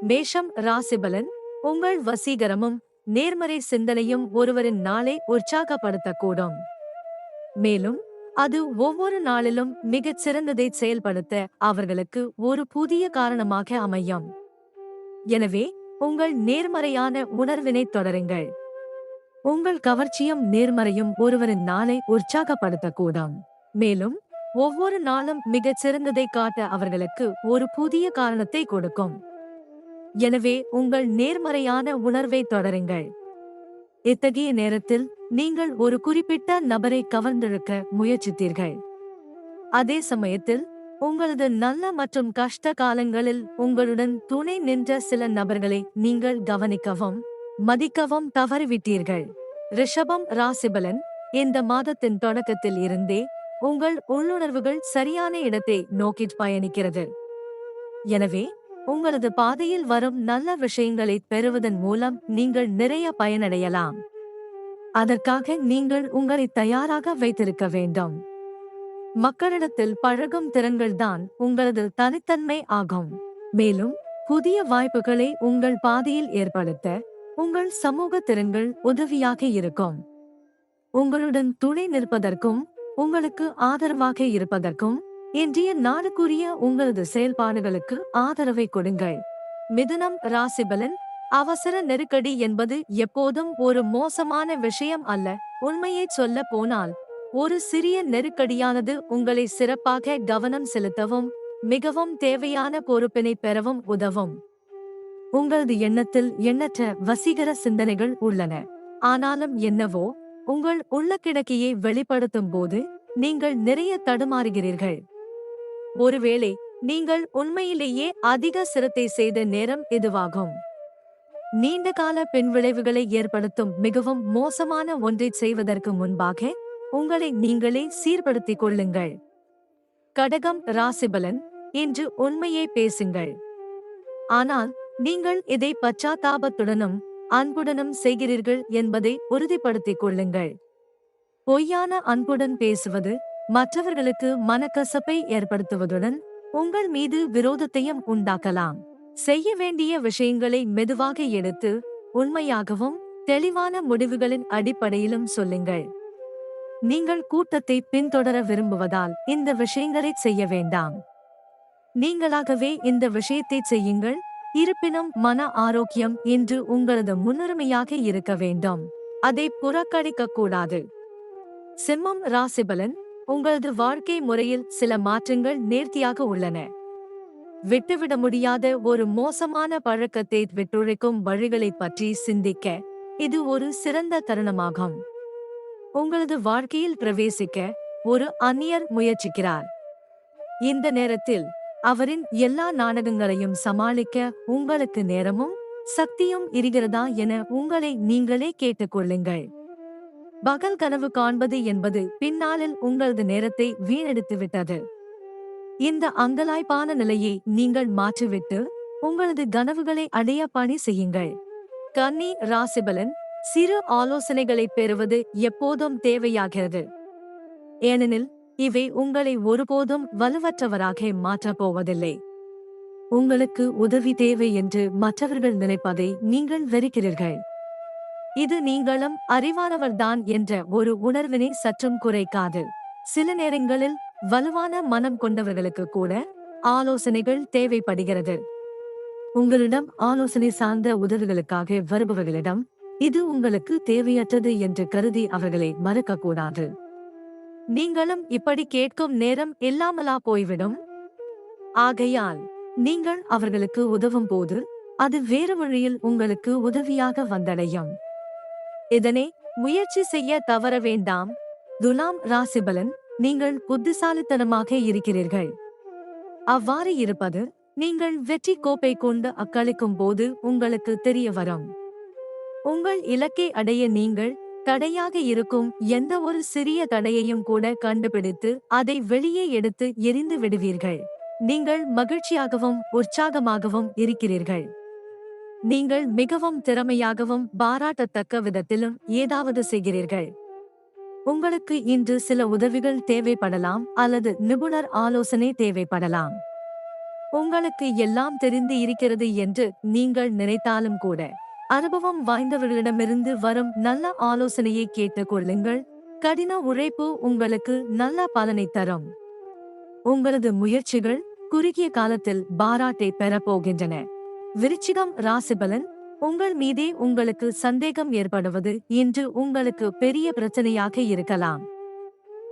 மேஷம் ராசிபலன் உங்கள் வசீகரமும் நேர்மறை சிந்தனையும் ஒருவரின் நாளை உற்சாகப்படுத்தக்கூடும். மேலும் அது ஒவ்வொரு நாளிலும் மிகச் சிறந்ததை செயல்படுத்த அவர்களுக்கு ஒரு புதிய காரணமாக அமையும். எனவே உங்கள் நேர்மறையான உணர்வினை தொடருங்கள். உங்கள் கவர்ச்சியும் நேர்மறையும் ஒருவரின் நாளை உற்சாகப்படுத்தக்கூடும். மேலும் ஒவ்வொரு நாளும் மிகச் சிறந்ததை காட்ட அவர்களுக்கு ஒரு புதிய காரணத்தை கொடுக்கும். எனவே உங்கள் நேர்மறையான உணர்வை தொடருங்கள். இத்தகைய நேரத்தில் நீங்கள் ஒரு குறிப்பிட்ட நபரை கவர்ந்தெழுக்க முயற்சித்தீர்கள். அதே சமயத்தில் உங்களது நல்ல மற்றும் கஷ்ட காலங்களில் உங்களுடன் துணை நின்ற சில நபர்களை நீங்கள் கவனிக்கவும் மதிக்கவும் தவறிவிட்டீர்கள். ரிஷபம் ராசிபலன் இந்த மாதத்தின் தொடக்கத்தில் இருந்தே உங்கள் உள்ளுணர்வுகள் சரியான இடத்தை நோக்கி பயணிக்கிறது. எனவே உங்களது பாதையில் வரும் நல்ல விஷயங்களை பெறுவதன் மூலம் நீங்கள் நிறைய பயனடையலாம். அதற்காக நீங்கள் உங்களை தயாராக வைத்திருக்க வேண்டும். மக்களிடத்தில் பழகும் திறன்கள்தான் உங்களது தனித்தன்மை ஆகும். மேலும் புதிய வாய்ப்புகளை உங்கள் பாதையில் ஏற்படுத்த உங்கள் சமூக திறன்கள் உதவியாக இருக்கும். உங்களுடன் துணை நிற்பதற்கும் உங்களுக்கு ஆதரவாக இருப்பதற்கும் இன்றைய நாளுக்குரிய உங்களது செயல்பாடுகளுக்கு ஆதரவை கொடுங்கள். மிதுனம் ராசிபலன் அவசர நெருக்கடி என்பது எப்போதும் ஒரு மோசமான விஷயம் அல்ல. உண்மையை சொல்ல போனால் ஒரு சிறிய நெருக்கடியானது உங்களை சிறப்பாக கவனம் செலுத்தவும் மிகவும் தேவையான பொறுப்பினை பெறவும் உதவும். உங்களது எண்ணத்தில் எண்ணற்ற வசீகர சிந்தனைகள் உள்ளன. ஆனாலும் என்னவோ உங்கள் உள்ள கிடக்கையை வெளிப்படுத்தும் போது நீங்கள் நிறைய தடுமாறுகிறீர்கள். ஒருவேளை நீங்கள் உண்மையிலேயே அதிக சிரத்தை செய்த நேரம் இதுவாகும். நீண்டகால பின்விளைவுகளை ஏற்படுத்தும் மிகவும் மோசமான ஒன்றை செய்வதற்கு முன்பாக உங்களை நீங்களே சீர்படுத்திக் கொள்ளுங்கள். கடகம் ராசிபலன் என்று உண்மையை பேசுங்கள். ஆனால் நீங்கள் இதை பச்சாத்தாபத்துடனும் அன்புடனும் செய்கிறீர்கள் என்பதை உறுதிப்படுத்திக் கொள்ளுங்கள். பொய்யான அன்புடன் பேசுவது மற்றவர்களுக்கு மனக்கசப்பை ஏற்படுத்துவதுடன் உங்கள் மீது விரோதத்தையும் உண்டாக்கலாம். செய்ய வேண்டிய விஷயங்களை மெதுவாக எடுத்து உண்மையாகவும் தெளிவான முடிவுகளின் அடிப்படையிலும் சொல்லுங்கள். நீங்கள் கூட்டத்தை பின்தொடர விரும்புவதால் இந்த விஷயங்களை செய்ய வேண்டாம். நீங்களாகவே இந்த விஷயத்தை செய்யுங்கள். இருப்பினும் மன ஆரோக்கியம் இன்று உங்களது முன்னுரிமையாக இருக்க வேண்டும். அதை புறக்கணிக்க கூடாது. சிம்மம் ராசிபலன் உங்களது வாழ்க்கை முறையில் சில மாற்றங்கள் நேர்த்தியாக உள்ளன. விட்டுவிட முடியாத ஒரு மோசமான பழக்கத்தை விட்டுழைக்கும் வழிகளைப் பற்றி சிந்திக்க இது ஒரு சிறந்த தருணமாகும். உங்களது வாழ்க்கையில் பிரவேசிக்க ஒரு அந்நியர் முயற்சிக்கிறார். இந்த நேரத்தில் அவரின் எல்லா நாடகங்களையும் சமாளிக்க உங்களுக்கு நேரமும் சக்தியும் இருக்கிறதா என உங்களை நீங்களே கேட்டுக்கொள்ளுங்கள். பகல் கனவு காண்பது என்பது பின்னாளில் உங்களது நேரத்தை வீணெடுத்து விட்டது இந்த அங்கலாய்ப்பான நிலையை நீங்கள் மாற்றிவிட்டு உங்களது கனவுகளை அடைய பணி செய்யுங்கள். கன்னி ராசிபலன் சிறு ஆலோசனைகளை பெறுவது எப்போதும் தேவையாகிறது. ஏனெனில் இவை உங்களை ஒருபோதும் வலுவற்றவராக மாற்றப் போவதில்லை. உங்களுக்கு உதவி தேவை என்று மற்றவர்கள் நினைப்பதை நீங்கள் வெறுக்கிறீர்கள். இது நீங்களும் அறிவானவர்தான் என்ற ஒரு உணர்வினை சற்றும் குறைக்காது. சில நேரங்களில் வலுவான மனம் கொண்டவர்களுக்கு கூட ஆலோசனைகள் தேவைப்படுகிறது. உங்களிடம் ஆலோசனை சார்ந்த உதவிகளுக்காக வருபவர்களிடம் இது உங்களுக்கு தேவையற்றது என்று கருதி அவர்களை மறுக்கக்கூடாது. நீங்களும் இப்படி கேட்கும் நேரம் இல்லாமலா போய்விடும்? ஆகையால் நீங்கள் அவர்களுக்கு உதவும் போது அது வேறு வழியில் உங்களுக்கு உதவியாக வந்தடையும். இதனை முயற்சி செய்ய தவற வேண்டாம். துலாம் ராசிபலன் நீங்கள் புத்திசாலித்தனமாக இருக்கிறீர்கள். அவ்வாறு இருப்பது நீங்கள் வெற்றி கோப்பை கொண்டு அக்களிக்கும் போது உங்களுக்கு தெரிய வரும். உங்கள் இலக்கை அடைய நீங்கள் தடையாக இருக்கும் எந்த ஒரு சிறிய தடையையும் கூட கண்டுபிடித்து அதை வெளியே எடுத்து எரிந்து விடுவீர்கள். நீங்கள் மகிழ்ச்சியாகவும் உற்சாகமாகவும் இருக்கிறீர்கள். நீங்கள் மிகவும் திறமையாகவும் பாராட்டத்தக்க விதத்திலும் ஏதாவது செய்கிறீர்கள். உங்களுக்கு இன்று சில உதவிகள் தேவைப்படலாம் அல்லது நிபுணர் ஆலோசனை தேவைப்படலாம். உங்களுக்கு எல்லாம் தெரிந்து இருக்கிறது என்று நீங்கள் நினைத்தாலும் கூட அனுபவம் வாய்ந்தவர்களிடமிருந்து வரும் நல்ல ஆலோசனையை கேட்டுக் கொள்ளுங்கள். கடின உழைப்பு உங்களுக்கு நல்ல பலனை தரும். உங்களது முயற்சிகள் குறுகிய காலத்தில் பாராட்டை பெறப்போகின்றன விருச்சிகம் ராசிபலன் உங்கள் மீதே உங்களுக்கு சந்தேகம் ஏற்படுவது இன்று உங்களுக்கு பெரிய பிரச்சனையாக இருக்கலாம்.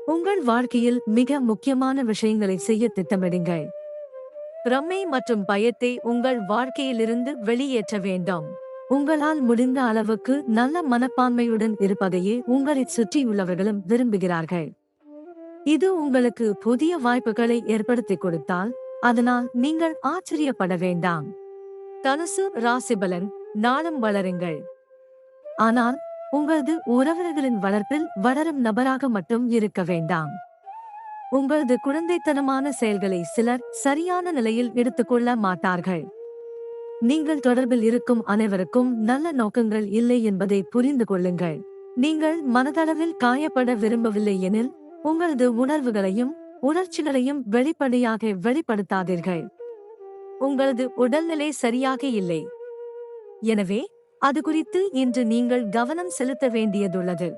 உங்கள் வாழ்க்கையில் மிக முக்கியமான விஷயங்களை செய்ய திட்டமிடுங்கள். பிரம்மை மற்றும் பயத்தை உங்கள் வாழ்க்கையிலிருந்து வெளியேற்ற வேண்டும். உங்களால் முடிந்த அளவுக்கு நல்ல மனப்பான்மையுடன் இருப்பதையே உங்களைச் சுற்றியுள்ளவர்களும் விரும்புகிறார்கள். இது உங்களுக்கு புதிய வாய்ப்புகளை ஏற்படுத்திக் கொடுத்தால் அதனால் நீங்கள் ஆச்சரியப்பட வேண்டாம். தனுசு ராசிபலன் நாளும் வளருங்கள். ஆனால் உங்களது உறவினர்களின் வளர்ப்பில் வளரும் நபராக மட்டும் இருக்க வேண்டாம். உங்களது குழந்தைத்தனமான செயல்களை சிலர் சரியான நிலையில் எடுத்துக்கொள்ள மாட்டார்கள். நீங்கள் தொடர்பில் இருக்கும் அனைவருக்கும் நல்ல நோக்கங்கள் இல்லை என்பதை புரிந்து கொள்ளுங்கள். நீங்கள் மனதளவில் காயப்பட விரும்பவில்லை எனில் உங்களது உணர்வுகளையும் உணர்ச்சிகளையும் வெளிப்படையாக வெளிப்படுத்தாதீர்கள். உங்களது உடல்நிலை சரியாக இல்லை. எனவே அது குறித்து இன்று நீங்கள் கவனம் செலுத்த வேண்டியதுள்ளது.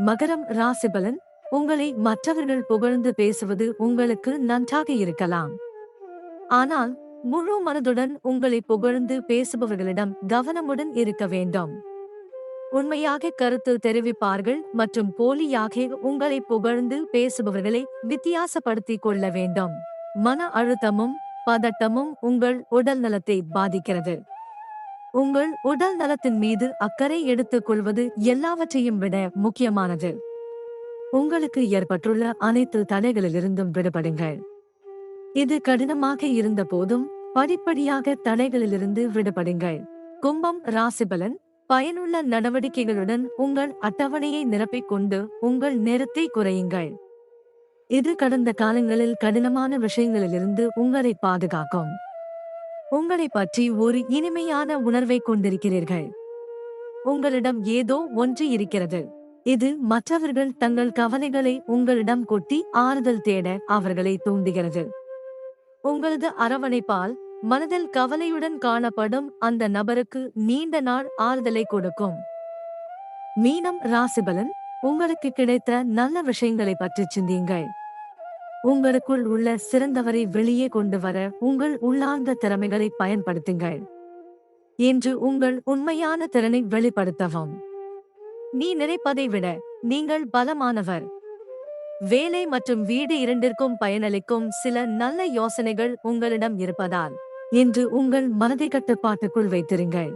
மகரம் ராசிபலன் உங்களை மற்றவர்கள் புகழ்ந்து பேசுவது உங்களுக்கு நன்றாக இருக்கலாம். ஆனால் முழு மனதுடன் உங்களை புகழ்ந்து பேசுபவர்களிடம் கவனமுடன் இருக்க வேண்டும். உண்மையாக கருத்து தெரிவிப்பார்கள் மற்றும் போலியாக உங்களை புகழ்ந்து பேசுபவர்களை வித்தியாசப்படுத்திக் கொள்ள வேண்டும். மன அழுத்தமும் பதட்டமும் உங்கள் உடல் நலத்தை பாதிக்கிறது. உங்கள் உடல் நலத்தின் மீது அக்கறை எடுத்துக் கொள்வது எல்லாவற்றையும் விட முக்கியமானது. உங்களுக்கு ஏற்பட்டுள்ள அனைத்து தடைகளிலிருந்தும் விடுபடுங்கள். இது கடினமாக இருந்த போதும் படிப்படியாக தடைகளிலிருந்து விடுபடுங்கள். கும்பம் ராசிபலன் பயனுள்ள நடவடிக்கைகளுடன் உங்கள் அட்டவணையை நிரப்பிக் கொண்டு உங்கள் நேரத்தை குறையுங்கள். இது கடந்த காலங்களில் கடினமான விஷயங்களிலிருந்து உங்களை பாதுகாக்கும். உங்களை பற்றி ஒரு இனிமையான உணர்வை கொண்டிருக்கிறீர்கள். உங்களிடம் ஏதோ ஒன்று இருக்கிறது. இது மற்றவர்கள் தங்கள் கவலைகளை உங்களிடம் கொட்டி ஆறுதல் தேட அவர்களை தூண்டுகிறது. உங்களது அரவணைப்பால் மனதில் கவலையுடன் காணப்படும் அந்த நபருக்கு நீண்ட நாள் ஆறுதலை கொடுக்கும். மீனம் ராசிபலன் உங்களுக்கு கிடைத்த நல்ல விஷயங்களை பற்றி சிந்தியுங்கள். உங்களுக்குள் உள்ள சிறந்தவரை வெளியே கொண்டு வர உங்கள் உள்ளார்ந்த திறமைகளை பயன்படுத்துங்கள். என்று உங்கள் உண்மையான திறனை வெளிப்படுத்தவும். நீ நினைப்பதை விட நீங்கள் பலமானவர். வேலை மற்றும் வீடு இரண்டிற்கும் பயனளிக்கும் சில நல்ல யோசனைகள் உங்களிடம் இருப்பதால் இன்று உங்கள் மனதை கட்டுப்பாட்டுக்குள் வைத்திருங்கள்.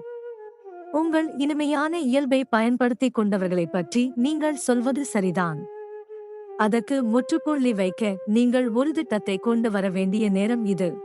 உங்கள் இனிமையான இயல்பை பயன்படுத்திக் கொண்டவர்களைப் பற்றி நீங்கள் சொல்வது சரிதான். அதற்கு முற்றுப்புள்ளி வைக்க நீங்கள் ஒரு திட்டத்தை கொண்டு வர வேண்டிய நேரம் இது.